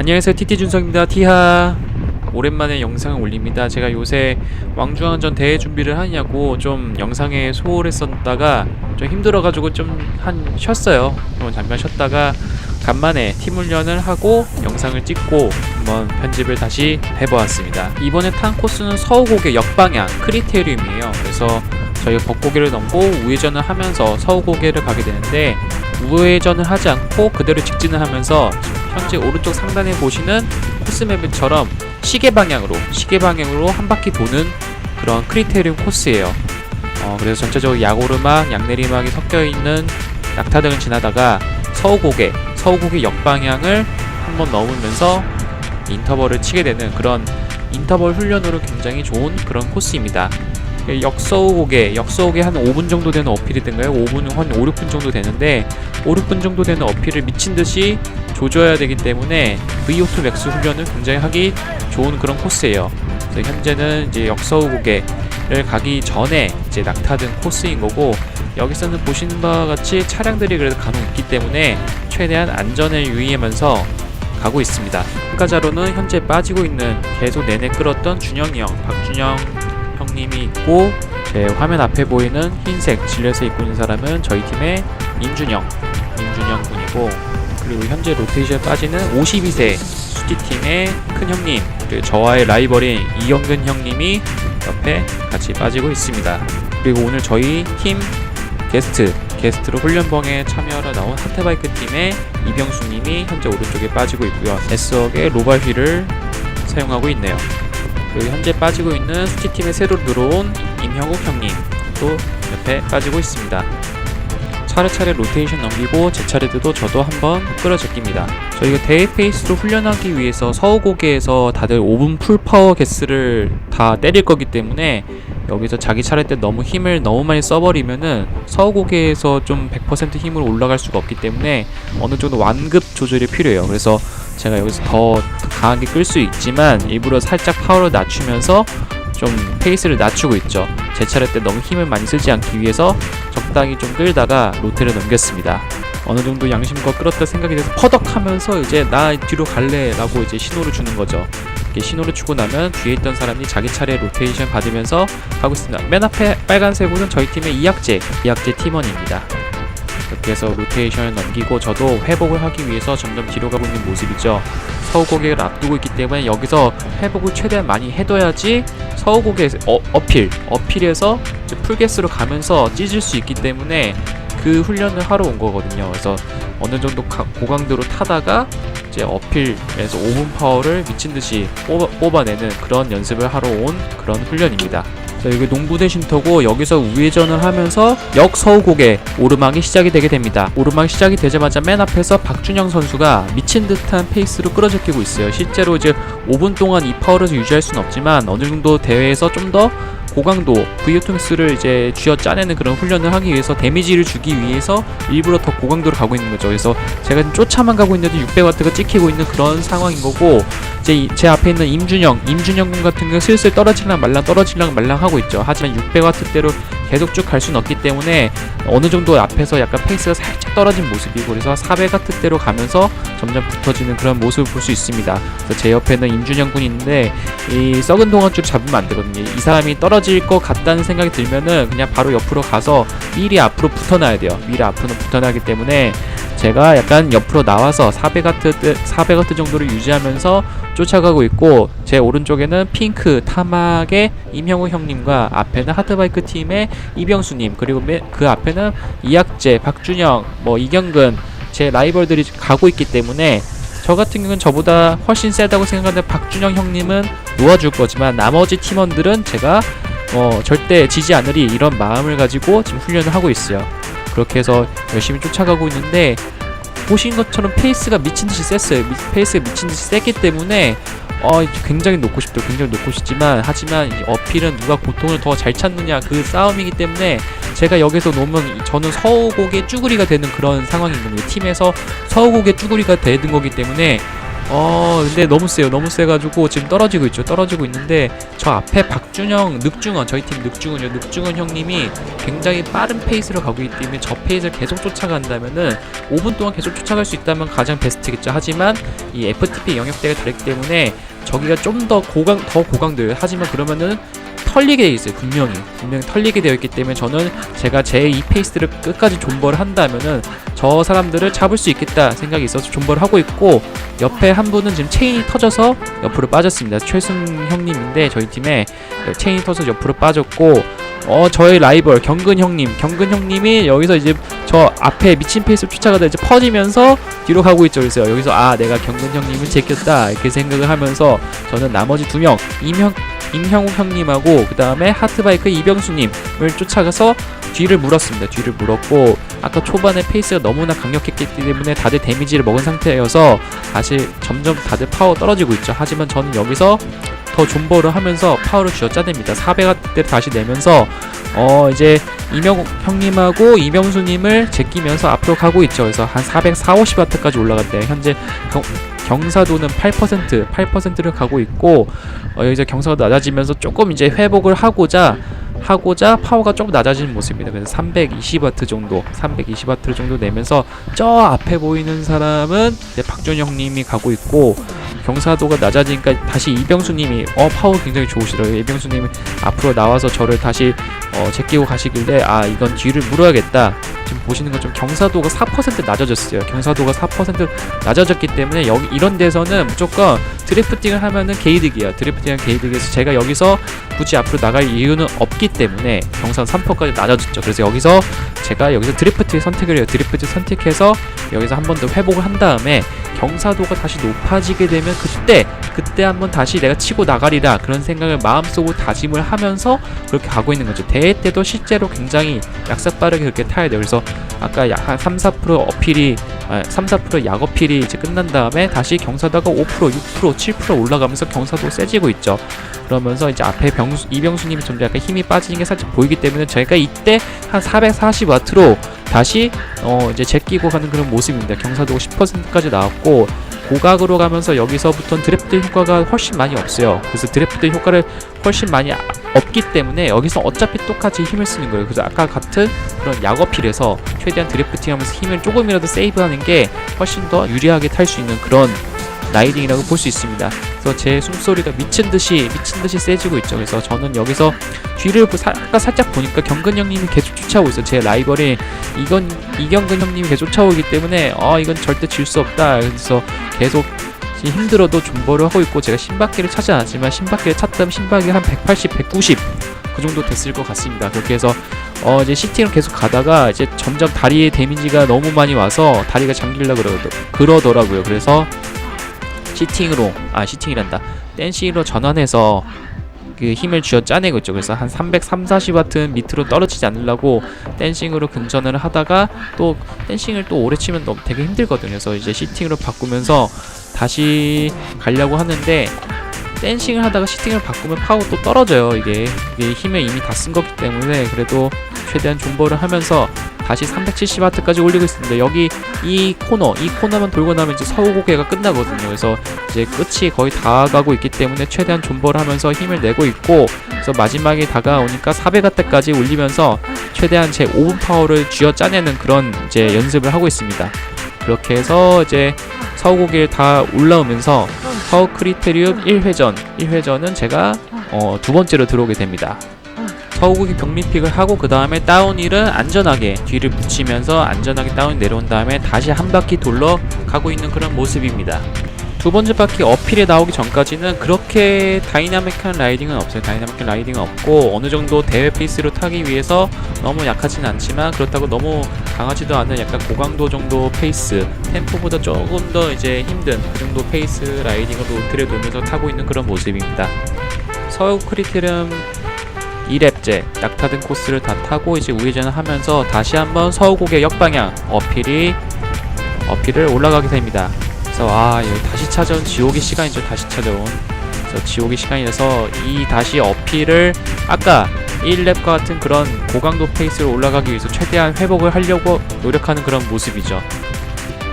안녕하세요. TT 준성입니다. 티하. 오랜만에 영상을 올립니다. 제가 요새 왕중왕전 대회 준비를 하냐고 좀 영상에 소홀했었다가 좀 힘들어가지고 좀 한 쉬었어요. 좀 잠깐 쉬었다가 간만에 팀 훈련을 하고 영상을 찍고 한번 편집을 다시 해보았습니다. 이번에 탄 코스는 서우고개 역방향 크리테리움이에요. 그래서 저희가 벚고개를 넘고 우회전을 하면서 서우 고개를 가게 되는데 우회전을 하지 않고 그대로 직진을 하면서 현재 오른쪽 상단에 보시는 코스맵처럼 시계 방향으로 시계 방향으로 한 바퀴 도는 그런 크리테리움 코스예요. 어, 그래서 전체적으로 약오르막, 양내리막이 섞여 있는 낙타등을 지나다가 서우고개, 서우고개 역방향을 한번 넘으면서 인터벌을 치게 되는 그런 인터벌 훈련으로 굉장히 좋은 그런 코스입니다. 역서우고개, 역서우고개 한 5분 정도 되는 어필이든가요? 5분, 한 5, 6분 정도 되는데 5, 6분 정도 되는 어필을 미친 듯이 조져야 되기 때문에 VO2 맥스 훈련을 굉장히 하기 좋은 그런 코스예요. 그래서 현재는 이제 역서우고개를 가기 전에 이제 낙타등 코스인 거고 여기서는 보시는 바와 같이 차량들이 그래도 간혹 있기 때문에 최대한 안전을 유의하면서 가고 있습니다. 참가자로는 현재 빠지고 있는 계속 내내 끌었던 준영이 형, 박준영 형님이 있고 제 화면 앞에 보이는 흰색 질렛에 입고 있는 사람은 저희 팀의 임준영, 임준영 군이고 그리고 현재 로테이션 빠지는 52세 수지팀의 큰 형님 그리고 저와의 라이벌인 이영근 형님이 옆에 같이 빠지고 있습니다. 그리고 오늘 저희 팀 게스트 게스트로 훈련봉에 참여하러 나온 하트바이크 팀의 이병수님이 현재 오른쪽에 빠지고 있고요. S역의 로발 휠을 사용하고 있네요. 그리고 현재 빠지고 있는 수지팀에 새로 들어온 임형욱 형님 또 옆에 빠지고 있습니다. 차례차례 로테이션 넘기고 제 차례도 저도 한번 끌어제낍니다. 저희가 대회 페이스로 훈련하기 위해서 서우고개에서 다들 5분 풀 파워 개스를 다 때릴 거기 때문에 여기서 자기 차례 때 너무 힘을 너무 많이 써버리면은 서우고개에서 좀 100% 힘으로 올라갈 수가 없기 때문에 어느 정도 완급 조절이 필요해요. 그래서 제가 여기서 더 강하게 끌 수 있지만 일부러 살짝 파워를 낮추면서 좀 페이스를 낮추고 있죠. 제 차례 때 너무 힘을 많이 쓰지 않기 위해서 적당히 좀 끌다가 로테를 넘겼습니다. 어느 정도 양심껏 끌었다 생각이 돼서 퍼덕하면서 이제 나 뒤로 갈래라고 이제 신호를 주는 거죠. 신호를 주고 나면 뒤에 있던 사람이 자기 차례 로테이션 받으면서 가고 있습니다. 맨 앞에 빨간색으로는 저희 팀의 이학재, 이학재 팀원입니다. 이렇게 해서 로테이션을 넘기고 저도 회복을 하기 위해서 점점 뒤로 가고 있는 모습이죠. 서우고개를 앞두고 있기 때문에 여기서 회복을 최대한 많이 해둬야지 서우고개 어, 어필, 어필에서 이제 풀게스로 가면서 찢을 수 있기 때문에 그 훈련을 하러 온 거거든요. 그래서 어느 정도 가- 고강도로 타다가 이제 어필에서 5분 파워를 미친 듯이 뽑아, 뽑아내는 그런 연습을 하러 온 그런 훈련입니다. 자, 이게 농부대 쉼터고 여기서 우회전을 하면서 역 서우곡에 오르막이 시작이 되게 됩니다. 오르막 시작이 되자마자 맨 앞에서 박준영 선수가 미친 듯한 페이스로 끌어제끼고 있어요. 실제로 이제 5분 동안 이 파워를 유지할 수는 없지만 어느 정도 대회에서 좀더 고강도 VO2max를 이제 쥐어 짜내는 그런 훈련을 하기 위해서 데미지를 주기 위해서 일부러 더 고강도로 가고 있는 거죠. 그래서 제가 지금 쫓아만 가고 있는데 600W가 찍히고 있는 그런 상황인 거고 제, 이- 제 앞에 있는 임준영, 임준영 군 같은 경우 슬슬 떨어질랑 말랑 떨어질랑 말랑 하고 있죠. 하지만 600W대로 계속 쭉 갈 수는 없기 때문에 어느 정도 앞에서 약간 페이스가 살짝 떨어진 모습이고 그래서 400W대로 가면서 점점 붙어지는 그런 모습을 볼 수 있습니다. 그래서 제 옆에는 임준영 군이 있는데 이 썩은 동안줄 잡으면 안 되거든요. 이 사람이 떨어질 것 같다는 생각이 들면은 그냥 바로 옆으로 가서 미리 앞으로 붙어놔야 돼요. 미리 앞으로 붙어나기 때문에 제가 약간 옆으로 나와서 400와트 400와트 정도를 유지하면서 쫓아가고 있고 제 오른쪽에는 핑크 타막의 임형우 형님과 앞에는 하드바이크 팀의 이병수님 그리고 맨- 그 앞에는 이학재, 박준영, 뭐 이경근 제 라이벌들이 가고 있기 때문에 저 같은 경우는 저보다 훨씬 세다고 생각하는 박준영 형님은 놓아줄 거지만 나머지 팀원들은 제가 어, 절대 지지 않으리 이런 마음을 가지고 지금 훈련을 하고 있어요. 그렇게 해서 열심히 쫓아가고 있는데 보신 것처럼 페이스가 미친 듯이 셌어요. 미- 페이스가 미친 듯이 셌기 때문에 어, 굉장히 놓고 싶죠. 굉장히 놓고 싶지만 하지만 이 어필은 누가 고통을 더 잘 찾느냐 그 싸움이기 때문에 제가 여기서 놓으면 이- 저는 서우곡의 쭈구리가 되는 그런 상황인 겁니다. 팀에서 서우곡의 쭈구리가 되는 거기 때문에 어 근데 너무 세요. 너무 세가지고 지금 떨어지고 있죠. 떨어지고 있는데 저 앞에 박준영 늑중원 저희 팀 늑중원이요. 늑중원 형님이 굉장히 빠른 페이스로 가고 있기 때문에 저 페이스를 계속 쫓아간다면은 5분 동안 계속 쫓아갈 수 있다면 가장 베스트겠죠. 하지만 이 FTP 영역대가 다르기 때문에 저기가 좀 더 고강 더 고강돼요 하지만 그러면은 털리게 돼 있어요 분명히. 분명히 털리게 되어 있기 때문에 저는 제가 제 이 페이스를 끝까지 존버를 한다면은 저 사람들을 잡을 수 있겠다 생각이 있어서 존버를 하고 있고 옆에 한 분은 지금 체인이 터져서 옆으로 빠졌습니다. 최승 형님인데 저희 팀에 체인이 터져서 옆으로 빠졌고 어 저의 라이벌 경근 형님 경근 형님이 여기서 이제 저 앞에 미친 페이스 쫓아가다 이제 퍼지면서 뒤로 가고 있죠 그래서 여기서 아 내가 경근 형님을 제꼈다 이렇게 생각을 하면서 저는 나머지 두 명 임형 임형욱 형님하고 그 다음에 하트바이크 이병수님을 쫓아가서 뒤를 물었습니다. 뒤를 물었고 아까 초반에 페이스가 너무나 강력했기 때문에 다들 데미지를 먹은 상태여서 다시 점점 다들 파워 떨어지고 있죠. 하지만 저는 여기서 더 존버를 하면서 파워를 쥐어짜냅니다. 400와트를 다시 내면서 어 이제 이명욱 형님하고 이명수님을 제끼면서 앞으로 가고 있죠. 그래서 한 440, 50와트까지 올라갔대요. 현재 경, 경사도는 8% 8%를 가고 있고 어, 여기서 경사가 낮아지면서 조금 이제 회복을 하고자 하고자 파워가 조금 낮아지는 모습입니다. 그래서 320와트 정도, 320와트 정도 내면서 저 앞에 보이는 사람은 이제 박준영님이 가고 있고 경사도가 낮아지니까 다시 이병수님이 어 파워 굉장히 좋으시더라고요. 이병수님이 앞으로 나와서 저를 다시 어, 제끼고 가시길래 아 이건 뒤를 물어야겠다. 지금 보시는 것처럼 경사도가 4% 낮아졌어요. 경사도가 4% 낮아졌기 때문에 여기 이런 데서는 무조건 드리프팅을 하면은 게이득이에요. 드리프팅은 게이득에서 제가 여기서 굳이 앞으로 나갈 이유는 없기 때문에 경사 3%까지 낮아졌죠. 그래서 여기서 제가 여기서 드리프트 선택을 해요. 드리프트 선택해서 여기서 한 번 더 회복을 한 다음에 경사도가 다시 높아지게 되면 그때 그때 한번 다시 내가 치고 나가리라 그런 생각을 마음속으로 다짐을 하면서 그렇게 가고 있는 거죠. 대회 때도 실제로 굉장히 약삭 빠르게 그렇게 타야 돼요. 그래서 아까 약한 3, 4% 어필이 아, 3, 4% 약어필이 이제 끝난 다음에 다시 경사도가 5%, 6%, 7% 올라가면서 경사도 세지고 있죠. 그러면서 이제 앞에 병수, 이병수님이 좀 약간 힘이 빠지는 게 살짝 보이기 때문에 저희가 이때 한 440 와트로 다시 어 이제 제끼고 가는 그런 모습입니다. 경사도가 10%까지 나왔고 고각으로 가면서 여기서부터는 드래프트 효과가 훨씬 많이 없어요. 그래서 드래프트 효과를 훨씬 많이 아- 없기 때문에 여기서 어차피 똑같이 힘을 쓰는 거예요. 그래서 아까 같은 그런 약어필에서 최대한 드래프팅 하면서 힘을 조금이라도 세이브하는 게 훨씬 더 유리하게 탈 수 있는 그런 라이딩이라고 볼 수 있습니다. 그래서 제 숨소리가 미친 듯이 미친 듯이 세지고 있죠. 그래서 저는 여기서 뒤를 보- 사, 아까 살짝 보니까 경근 형님이 쫓아오고 있어요. 제 라이벌이 이건 이경근 형님이 계속 쫓아오기 때문에 어 이건 절대 질 수 없다. 그래서 계속 힘들어도 존버를 하고 있고 제가 신바퀴를 찾지 않았지만 신바퀴를 찾다면 신바퀴 한 180, 190 그 정도 됐을 것 같습니다. 그렇게 해서 어 이제 시팅을 계속 가다가 이제 점점 다리에 데미지가 너무 많이 와서 다리가 잠길라 그러, 그러더라고요. 그래서 시팅으로 아 시팅이란다 댄싱으로 전환해서 그 힘을 쥐어 짜내고 있죠. 그래서 한 330, 40와트 밑으로 떨어지지 않으려고 댄싱으로 근전을 하다가 또 댄싱을 또 오래 치면 너무 되게 힘들거든요. 그래서 이제 시팅으로 바꾸면서 다시 가려고 하는데 댄싱을 하다가 시팅을 바꾸면 파워 또 떨어져요. 이게, 이게 힘을 이미 다 쓴 거기 때문에 그래도 최대한 존버를 하면서 다시 370와트까지 올리고 있습니다. 여기 이 코너, 이 코너만 돌고 나면 이제 서우 고개가 끝나거든요. 그래서 이제 끝이 거의 다 가고 있기 때문에 최대한 존버를 하면서 힘을 내고 있고 그래서 마지막에 다가오니까 400와트까지 올리면서 최대한 제 5분 파워를 쥐어 짜내는 그런 이제 연습을 하고 있습니다. 그렇게 해서 이제 서우 고개를 다 올라오면서 서우 크리테리움 1회전, 1회전은 제가 어, 두 번째로 들어오게 됩니다. 서우국이 경미픽을 하고 그 다음에 다운힐은 안전하게 뒤를 붙이면서 안전하게 다운 내려온 다음에 다시 한 바퀴 돌러 가고 있는 그런 모습입니다. 두 번째 바퀴 어필에 나오기 전까지는 그렇게 다이나믹한 라이딩은 없어요. 다이나믹한 라이딩은 없고 어느 정도 대회 페이스로 타기 위해서 너무 약하지는 않지만 그렇다고 너무 강하지도 않은 약간 고강도 정도 페이스 템포보다 조금 더 이제 힘든 그 정도 페이스 라이딩을 로트를 돌면서 타고 있는 그런 모습입니다. 서울 크리테름 2랩제 낙타등 코스를 다 타고 이제 우회전을 하면서 다시 한번 서우곡의 역방향 어필이 어필을 올라가게 됩니다. 그래서 아 여기 다시 찾아온 지옥의 시간이죠. 다시 찾아온 그래서 지옥의 시간이라서 이 다시 어필을 아까 1랩과 같은 그런 고강도 페이스로 올라가기 위해서 최대한 회복을 하려고 노력하는 그런 모습이죠.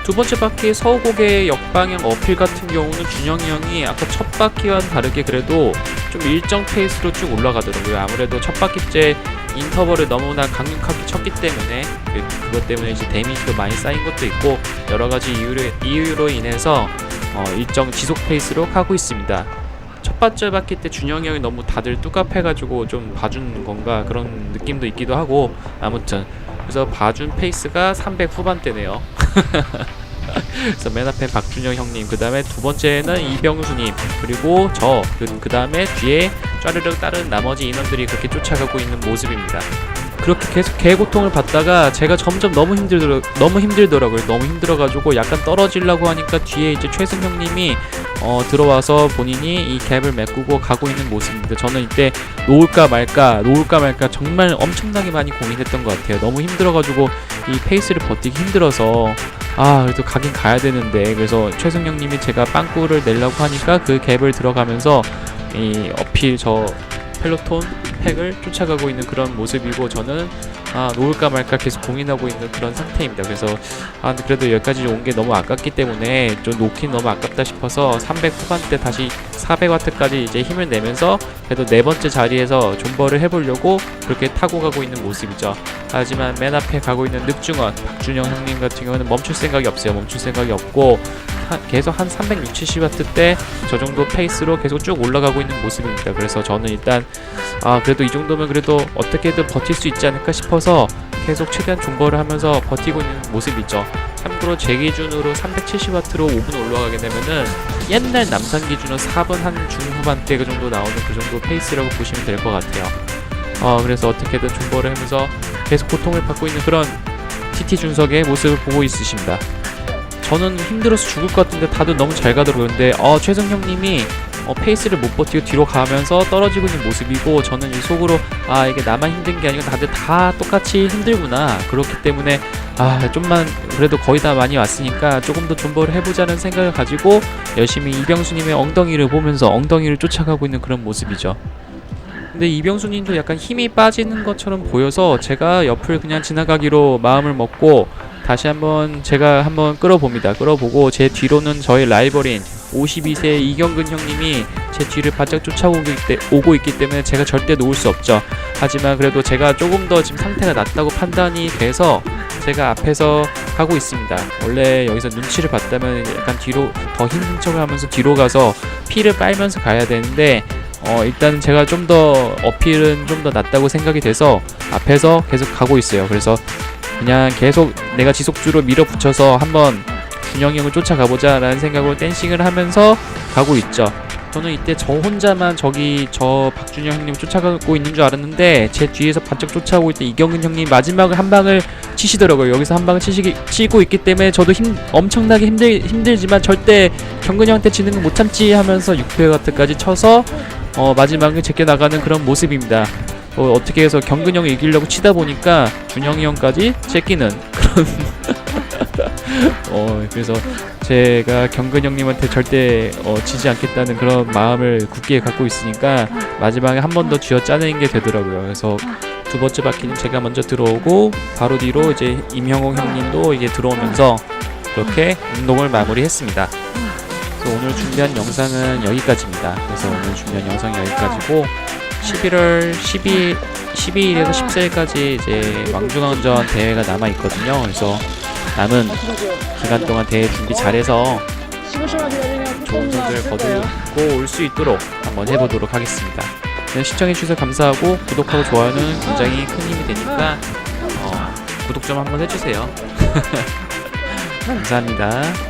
두 번째 바퀴 서우곡의 역방향 어필 같은 경우는 준영이 형이 아까 첫 바퀴와는 다르게 그래도 좀 일정 페이스로 쭉 올라가더라고요. 아무래도 첫 바퀴째 인터벌을 너무나 강력하게 쳤기 때문에 그- 그것 때문에 이제 데미지도 많이 쌓인 것도 있고 여러 가지 이유로, 이유로 인해서 어, 일정 지속 페이스로 가고 있습니다. 첫 번째 바퀴 때 준영이 형이 너무 다들 뚜깝해가지고 좀 봐준 건가 그런 느낌도 있기도 하고 아무튼 그래서 봐준 페이스가 300 후반대네요. 그래서 맨 앞에 박준영 형님, 그 다음에 두 번째는 이병수님, 그리고 저, 그 다음에 뒤에 쫘르륵 다른 나머지 인원들이 그렇게 쫓아가고 있는 모습입니다. 그렇게 계속 개고통을 받다가 제가 점점 너무 힘들더 너무 힘들더라고요. 너무 힘들어가지고 약간 떨어지려고 하니까 뒤에 이제 최승 형님이 어, 들어와서 본인이 이 갭을 메꾸고 가고 있는 모습입니다. 저는 이때 놓을까 말까, 놓을까 말까 정말 엄청나게 많이 고민했던 것 같아요. 너무 힘들어가지고 이 페이스를 버티기 힘들어서 아 그래도 가긴 가야 되는데 그래서 최승영님이 제가 빵꾸를 내려고 하니까 그 갭을 들어가면서 이 어필 저 펠로톤 팩을 쫓아가고 있는 그런 모습이고 저는 아 놓을까 말까 계속 고민하고 있는 그런 상태입니다. 그래서 아 그래도 여기까지 온 게 너무 아깝기 때문에 좀 놓긴 너무 아깝다 싶어서 300 후반대 다시 400와트까지 이제 힘을 내면서 그래도 네 번째 자리에서 존버를 해보려고 그렇게 타고 가고 있는 모습이죠. 하지만 맨 앞에 가고 있는 늑중원 박준영 형님 같은 경우는 멈출 생각이 없어요. 멈출 생각이 없고 한- 계속 한 360, 70와트 때저 정도 페이스로 계속 쭉 올라가고 있는 모습입니다. 그래서 저는 일단 아 그래도 이 정도면 그래도 어떻게든 버틸 수 있지 않을까 싶어서 계속 최대한 존버를 하면서 버티고 있는 모습이죠. 참고로 제 기준으로 370와트로 5분 올라가게 되면은 옛날 남산 기준으로 4분 한 중후반대 그 정도 나오는 그 정도 페이스라고 보시면 될 것 같아요. 어 그래서 어떻게든 존버를 하면서 계속 고통을 받고 있는 그런 TT 준석의 모습을 보고 있으십니다. 저는 힘들어서 죽을 것 같은데 다들 너무 잘 가더라고요. 근데 어, 최승형님이 어, 페이스를 못 버티고 뒤로 가면서 떨어지고 있는 모습이고 저는 이 속으로 아 이게 나만 힘든 게 아니고 다들 다 똑같이 힘들구나 그렇기 때문에 아 좀만 그래도 거의 다 많이 왔으니까 조금 더 존버를 해보자는 생각을 가지고 열심히 이병수님의 엉덩이를 보면서 엉덩이를 쫓아가고 있는 그런 모습이죠. 근데 이병수님도 약간 힘이 빠지는 것처럼 보여서 제가 옆을 그냥 지나가기로 마음을 먹고 다시 한번 제가 한번 끌어봅니다. 끌어보고 제 뒤로는 저의 라이벌인 52세 이경근 형님이 제 뒤를 바짝 쫓아오고 있기, 때문에 제가 절대 놓을 수 없죠. 하지만 그래도 제가 조금 더 지금 상태가 낮다고 판단이 돼서 제가 앞에서 가고 있습니다. 원래 여기서 눈치를 봤다면 약간 뒤로 더 힘든 척을 하면서 뒤로 가서 피를 빨면서 가야 되는데 어, 일단 제가 좀 더 어필은 좀 더 낫다고 생각이 돼서 앞에서 계속 가고 있어요. 그래서 그냥 계속 내가 지속주로 밀어붙여서 한번 준영이 형을 쫓아가보자 라는 생각으로 댄싱을 하면서 가고 있죠. 저는 이때 저 혼자만 저기 저 박준영 형님 쫓아가고 있는 줄 알았는데 제 뒤에서 바짝 쫓아오고 있던 이경근 형님 마지막을 한 방을 치시더라고요. 여기서 한 방을 치시기, 치고 있기 때문에 저도 힘 엄청나게 힘들 힘들지만 절대 경근이 형한테 지는 건 못 참지 하면서 600와트까지 쳐서 어, 마지막을 제껴 나가는 그런 모습입니다. 어, 어떻게 해서 경근 형을 이기려고 치다 보니까 준영이 형까지 제끼는 그런 어 그래서 제가 경근 형님한테 절대 어, 지지 않겠다는 그런 마음을 굳게 갖고 있으니까 마지막에 한 번 더 쥐어 짜내는 게 되더라고요. 그래서 두 번째 바퀴는 제가 먼저 들어오고 바로 뒤로 이제 임형홍 형님도 이게 들어오면서 그렇게 운동을 마무리했습니다. 그래서 오늘 준비한 영상은 여기까지입니다. 그래서 오늘 준비한 영상이 여기까지고 11월 12 12일에서 14일까지 이제 왕중왕전 대회가 남아 있거든요. 그래서 남은 기간 동안 대회 준비 잘해서 좋은 성적을 거두고 올 수 있도록 한번 해보도록 하겠습니다. 네, 시청해주셔서 감사하고 구독하고 좋아요는 굉장히 큰 힘이 되니까 어, 구독 좀 한번 해주세요. 감사합니다.